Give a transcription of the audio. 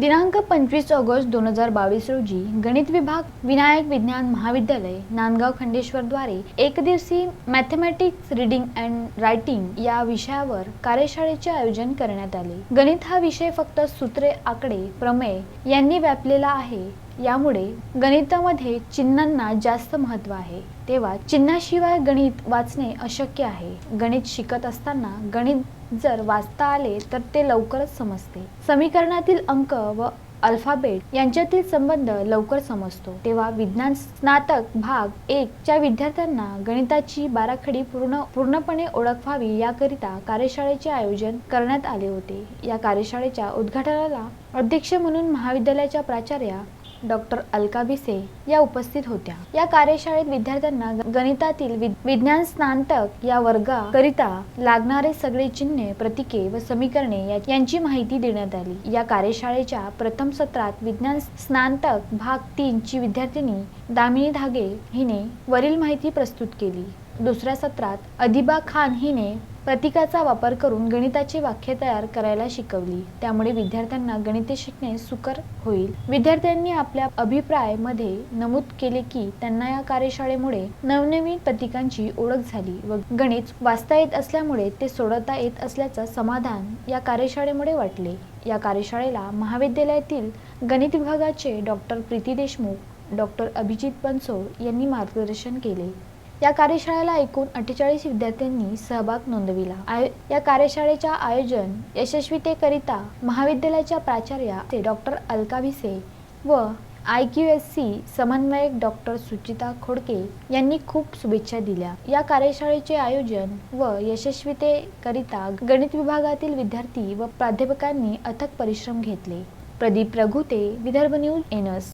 दिनांक पंचवीस ऑगस्ट दोन हजार बावीस रोजी गणित विभाग विनायक विज्ञान महाविद्यालय नांदगाव खंडेश्वरद्वारे एक दिवसीय मॅथमॅटिक्स रिडिंग अँड रायटिंग या विषयावर कार्यशाळेचे आयोजन करण्यात आले. गणित हा विषय फक्त सूत्रे आकडे प्रमेय यांनी व्यापलेला आहे. यामुळे गणितामध्ये चिन्हांना जास्त महत्त्व आहे. तेव्हा चिन्हाशिवाय गणित वाचणे अशक्य आहे. गणित शिकत असताना गणित जर वाचता आले तर ते लवकरच समजते. समीकरणातील अंक व अल्फाबेट यांच्यातील संबंध लवकर समजतो. तेव्हा विज्ञान स्नातक भाग एक च्या विद्यार्थ्यांना गणिताची बाराखडी पूर्ण पूर्णपणे ओळख व्हावी याकरिता कार्यशाळेचे आयोजन करण्यात आले होते. या कार्यशाळेच्या उद्घाटनाला अध्यक्ष म्हणून महाविद्यालयाच्या प्राचार्या डॉक्टर अलका बिसे या उपस्थित होत्या. या कार्यशाळेत विद्यार्थ्यांना गणितातील विज्ञान स्नातक या वर्गाकरिता लागणारे सगळे चिन्हे प्रतीके व समीकरणे यांची माहिती देण्यात आली. या कार्यशाळेच्या प्रथम सत्रात विज्ञान स्नातक भाग तीन ची विद्यार्थिनी दामिनी धागे हिने वरील माहिती प्रस्तुत केली. दुसऱ्या सत्रात अधिबा खान हिने प्रतीकाचा वापर करून गणिताची वाक्य तयार करायला शिकवली. त्यामुळे विद्यार्थ्यांना गणिते शिकणे सुकर होईल. विद्यार्थ्यांनी आपल्या अभिप्रायमध्ये नमूद केले की त्यांना या कार्यशाळेमुळे नवनवीन प्रतीकांची ओळख झाली व गणित वाचता येत असल्यामुळे ते सोडवता येत असल्याचं समाधान या कार्यशाळेमुळे वाटले. या कार्यशाळेला महाविद्यालयातील गणित विभागाचे डॉक्टर प्रीती देशमुख डॉक्टर अभिजित बनसोड यांनी मार्गदर्शन केले. या कार्यशाळेला एकूण अठ्ठेचाळीस विद्यार्थ्यांनी सहभाग नोंदविला. आय- या कार्यशाळेच्या आयोजन यशस्वीतेकरिता महाविद्यालयाच्या प्राचार्या ते डॉक्टर अलका भिसे व आय क्यू एस सी समन्वयक डॉक्टर सुचिता खोडके यांनी खूप शुभेच्छा दिल्या. या कार्यशाळेचे आयोजन व यशस्वीतेकरिता गणित विभागातील विद्यार्थी व प्राध्यापकांनी अथक परिश्रम घेतले. प्रदीप रघुते विदर्भ न्यूज एनस